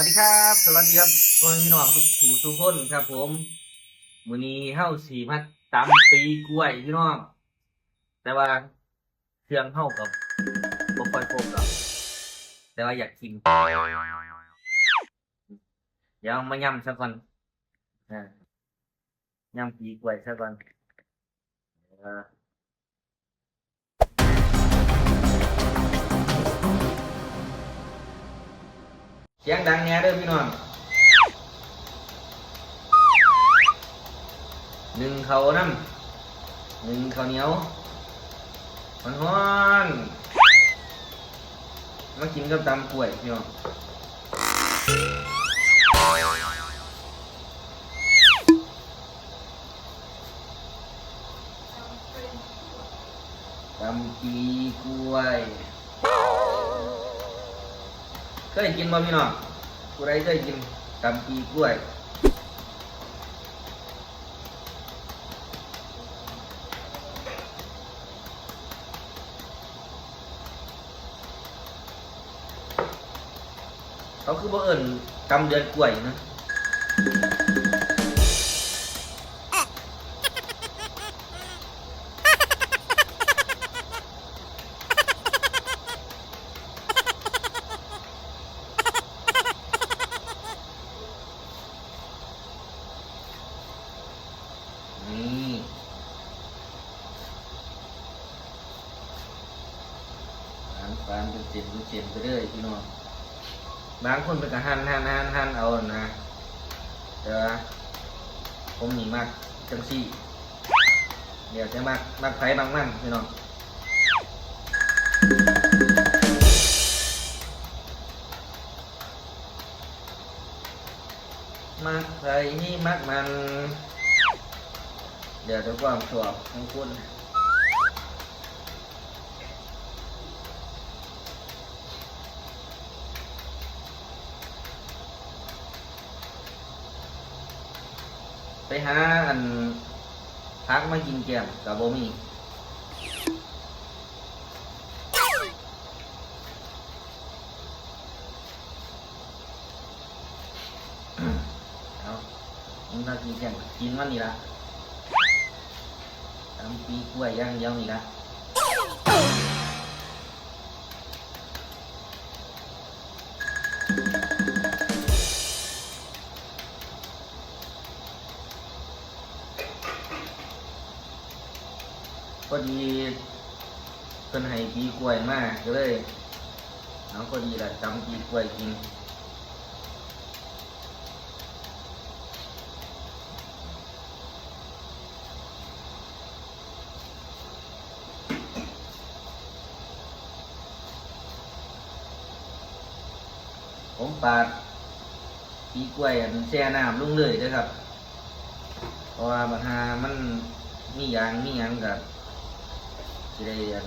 วัสดีครับ สวัสดีครับพ่อพี่น้องทุกผู้ทุกคนครับ ผมมื้อนี้เฮาสีมาตำปีกล้วยพี่น้องแต่ว่าเครื่องเฮากับบ่ค่อยครบหรอกแต่ว่าอยากกินเดี๋ยวมาย่ำซะก่อนอ่ย่ำปีกล้วยซะก่อน เสียงดังแน่เด้อพี่น้องหนึ่งเขาน้ำหนึ่งเขาเหนียวมันฮ้อนมากินกับตำกล้วยพี่น้องตำปีกล้วย เคยกินบ่พี่น้องผู้ใดเคยกินตำปีกล้วยเขาคือบ่เอิ้นตำเดือนกล้วยนะ ฟานเป็นเจ็บเป็นเจ็บไปเรื่อยพี่น้องบางคนเป็นกระหันหันหันหันเอานะแต่ว่าผมนี่มากจังซี่เดี๋ยวจะมากมากไผบางมั่นพี่น้องมักไผนี่มักมัน เดี๋ยวด้วยความชอบของคุณ ไปหาอันพักมากินแกมกับโบมีเอามึงถ้ากินแกมกินมันนี่ละทำปีกล้วยย่างเดียวนี่ละ พอดีเพิ่นให้ปีกล้วยมาก็เลยเอาพอดีละตำปีกล้วยกินผมปาดปีกล้วยอันแช่น้ำลงเลยเด้อครับ เพราะว่าบัดหามันมียางมีหยังกับ สิได้อัน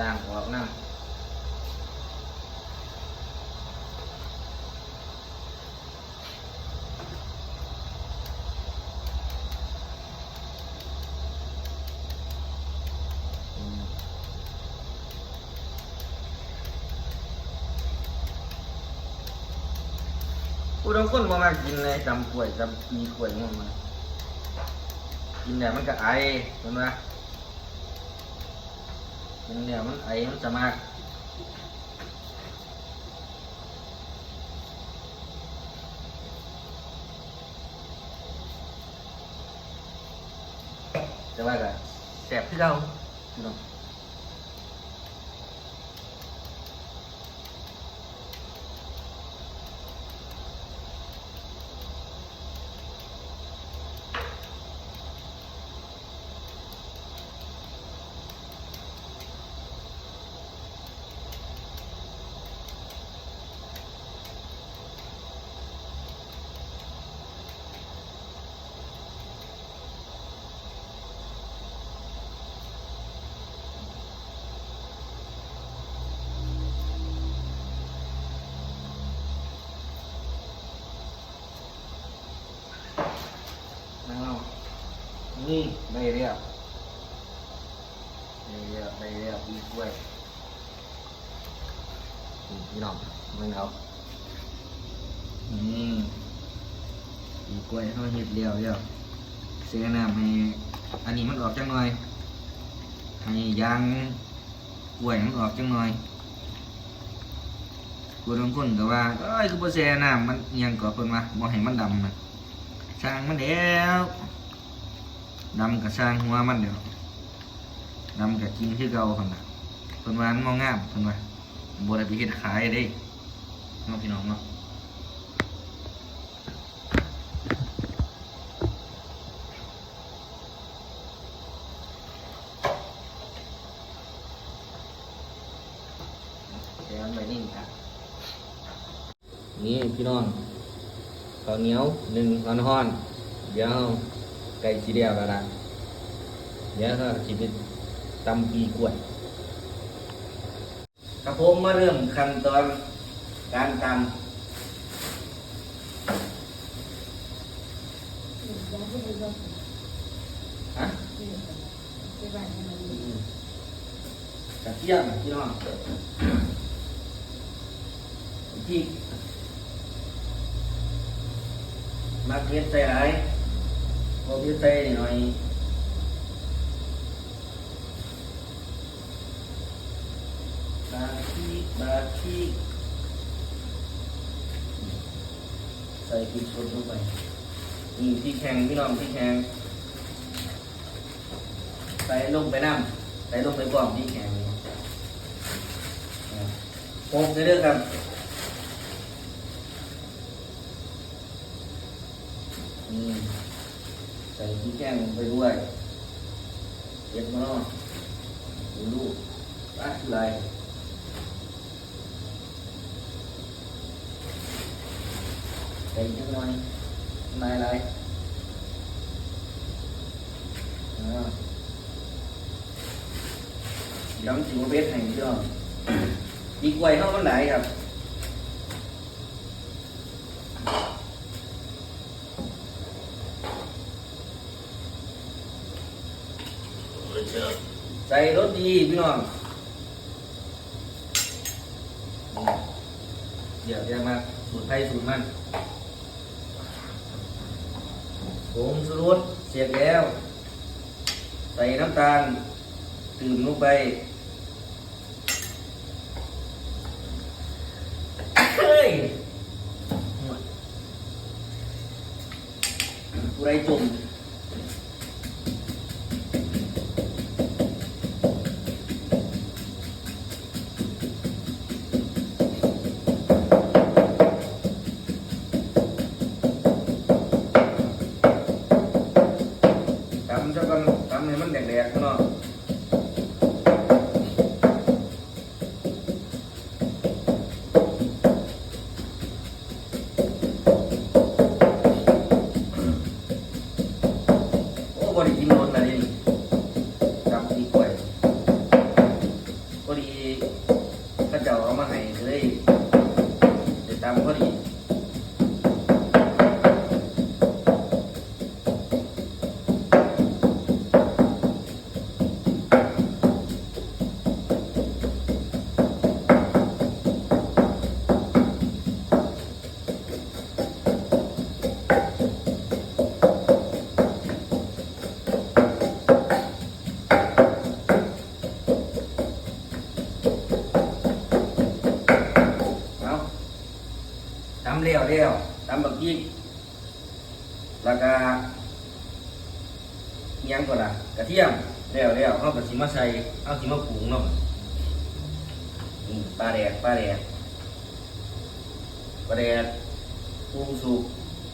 ล้างออกน้ำอืมผู้บางคนบ่มากินเลยจำกล้วยจำปีกล้วยมันมากินเนี่ยมันก็ไอเห็นไหม กินเนี่ยมันไอมันจะมากแต่ว่าก็แสบที่เราพี่น้องเอา นี่ได้เรียบได้เรียบได้เรียบดีกล้วยพี่น้องมึงเอานี่อีกล้วยเขาเห็ดเดียวเดียวเสียน้ำให้อันนี้มันออกจังหน่อยให้ยางกล้วยมันออกจังหน่อยกูบางคนก็ว่าเอ้ยคือบ่แช่น้ำมันยังก่อเพิ่นว่าบ่ให้มันดำนะช่างมันแล้ว ดำกับช่างหัวมันเดี๋ยวดำกับกินคือเก่าเพิ่นน่ะเพิ่นว่ามันบ่งามเพิ่นว่าบ่ได้ไปเฮ็ดขายเด้เนาะพี่น้องเนาะเดี๋ยวไปนิ่งครับนี่พี่น้องข้าวเหนียวหนึ่งร้อนห้อนๆเดี๋ยว เราไก่สีเดียวแล้วล่ะเดี๋ยวก็จิเป็นตำปีกล้วยครับผมมาเริ่มขั้นตอนการตำฮะกระเทียมพี่น้องพริกมาเก็ตใส่ไร โอเคใส่หน่อยบาทีบาทีใส่พริกสดลงไปนี่พริกแข็งพี่น้องพริกแข็งใส่ลงไปน้ำใส่ลงไปก่อนพริกแข็งโอ่าโขลกเรื่อยๆครับนี่ ใส่พริกแกงลงไปด้วยเก็บมาเนาะดูลูกปัดไรใส่จังหน่อยนายไรอ่าย้ำสิวเบ็ดให้พี่น้องดีกว่าเข้ามันไหลายครับ ใส่รสดีพี่น้องเดี๋ยวจะมาสูตรไทยสูตรมันผงชูรสเสียบแล้ว ใส่น้ำตาลตื่มลงไปเฮ้ยผู้ไรจุ่ม ให้เลยเดี๋ยวตำพอดี ตำบักยี่งแล้วก็อิหยังก่อนละกระเทียมเลี้ยวเลี้ยวเอากระสิมาใส่เอาสิมาปรุงเนาะนี่ปลาแดกปลาแดกปลาแดกปรุงสุก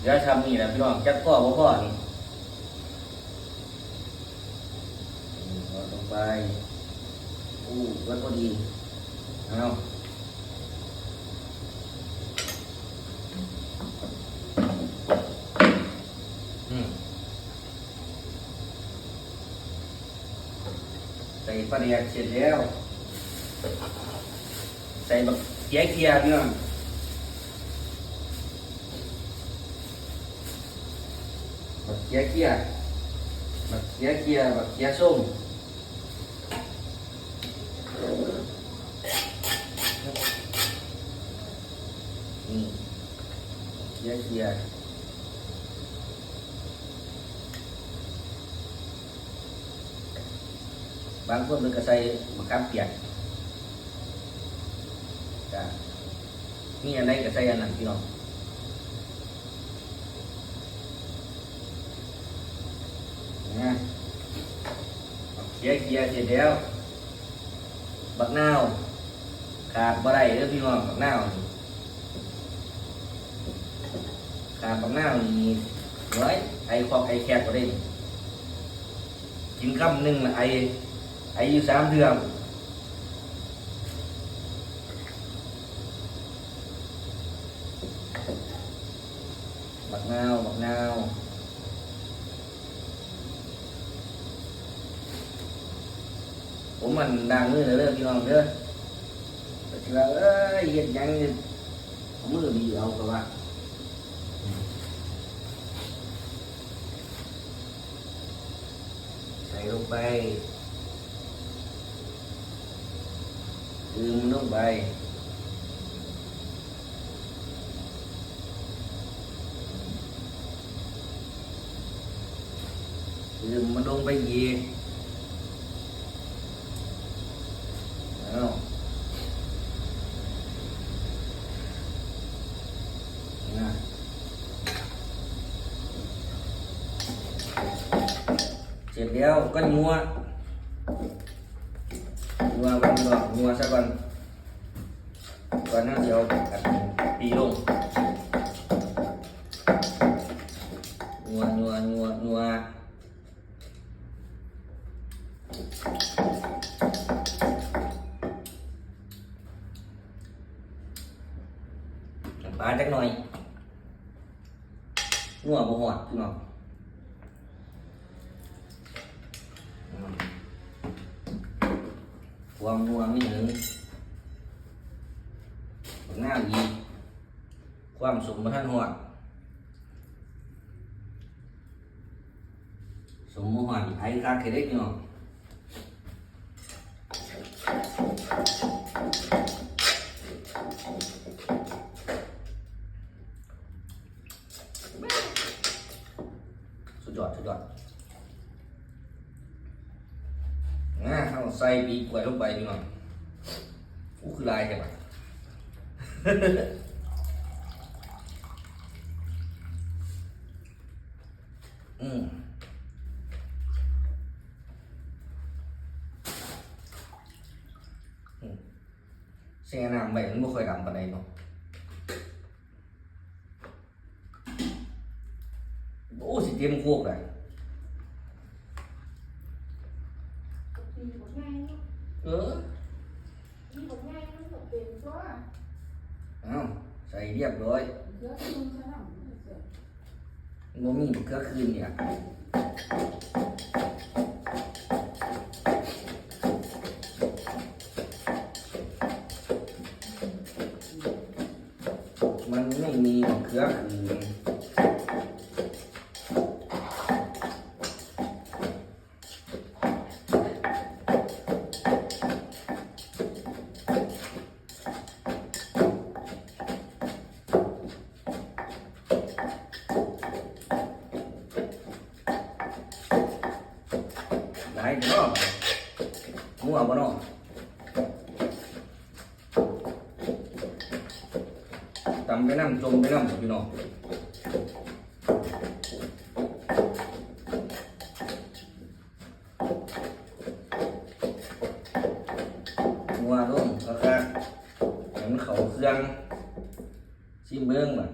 เดี๋ยวทำนี่แหละพี่น้องจัดพ่อบ่พ่อนี่ลงไปอู้วัดพอดีเอา ส่ปลาเดียกเสร็จแล้ว ใส่บักเกียเกียพี่น้องบักเกียเกียบักเกียเกียบักเกียส้มนี่ เคลียร์เคลียร์ บางคนมันก็ใส่มะขามเปียกจ้ะมีอะไรก็ใส่อันนั้นพี่น้องนะเคียร์เคียร์เสร็จแล้ว บักนาวขาดบ่ได้เด้อพี่น้องบักนาวนี่ขาดบักนาวนี่ไว้ไอคอกไอแคบบ่ได้กินคำหนึ่งน่ะไอ ไออยู่สามเดือนบักนาวบักนาวผมมันดัง มือเด้อพี่น้องเด้อแต่ หน่อยนัวบ่หอดพี่น้องอืมความนัวมีหนึ่งบักหน้าอีกความสมบ่ทันหอดสมบ่หอดไอ้คักแค่เด็กพี่น้องสุดยอดสุดยอดนะเอา ใส่ปีกล้วยลงไปพี่น้องอู้คือลายแค่ไหนอืมอืมแช่น้ำไปมันไม่ค่อยดำปานใดเนาะโอ้สิเตรียมโคกเลย เนาะ เออ ปีบทง่ายมันก็เป็นตัว เอาใส่เรียบร้อย เยอะที่มึงขนาดนี้เกิด โมมีบักเกลือคืนเนี่ย นั่งจมไปนั่งพี่น้องมั่วลงก็ค่ะให้มันเขาเครื่องชิมเบื้องแบบ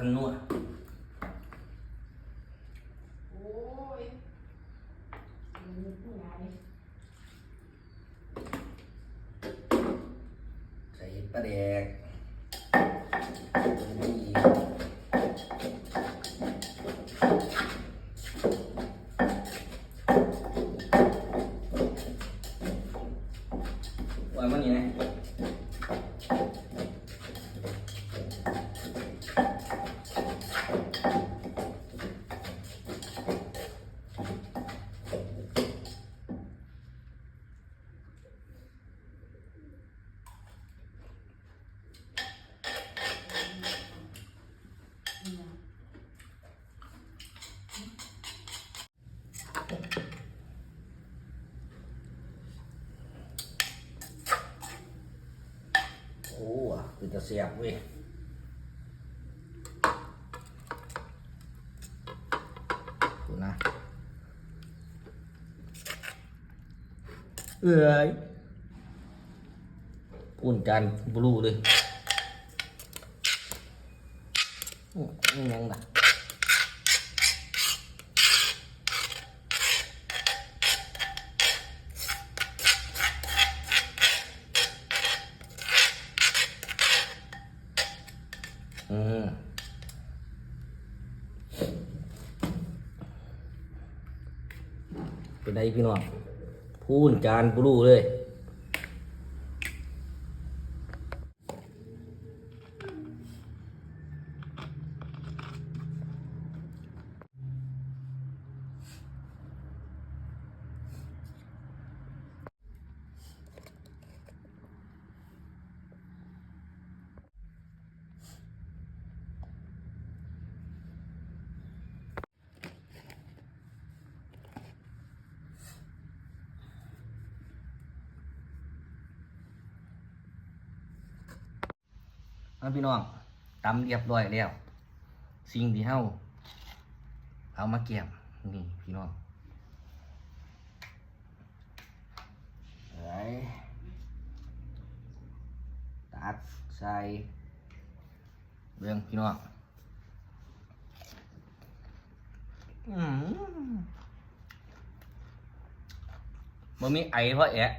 านนวด โอ้ยมันมีผู้ใหญ่ ใส่ปลาแดก นี่ ตะเสียบเว้ยดูนะ เอ้ยพูนจันบลูเลยอื้อนี่ยังไง เป็นไงพี่น้องพูนจานบลูเลย เอาพี่น้องตำเรียบร้อยแล้ว สิ่งที่เฮาเอามาเก็บนี่พี่น้องไหลตักใส่เรื่องพี่น้องอืมบ่มีไอเพราะแอะ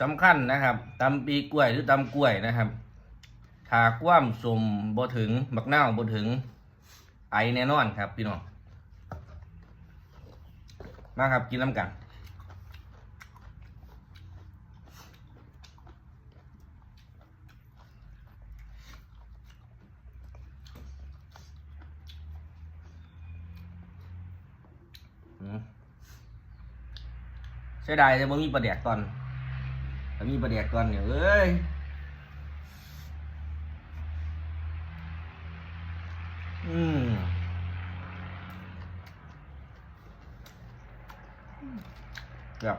สำคัญนะครับตำปีกล้วยหรือตำกล้วยนะครับถาความสมบ่ถึงบักนาวบ่ถึง ไอแน่นอนครับพี่น้องมาครับกินน้ำกันเสียดายจะบ่มีปลาแดกตอน ถ้ามีประเดกตอนเนี่ยเอ้ยอืมแบบ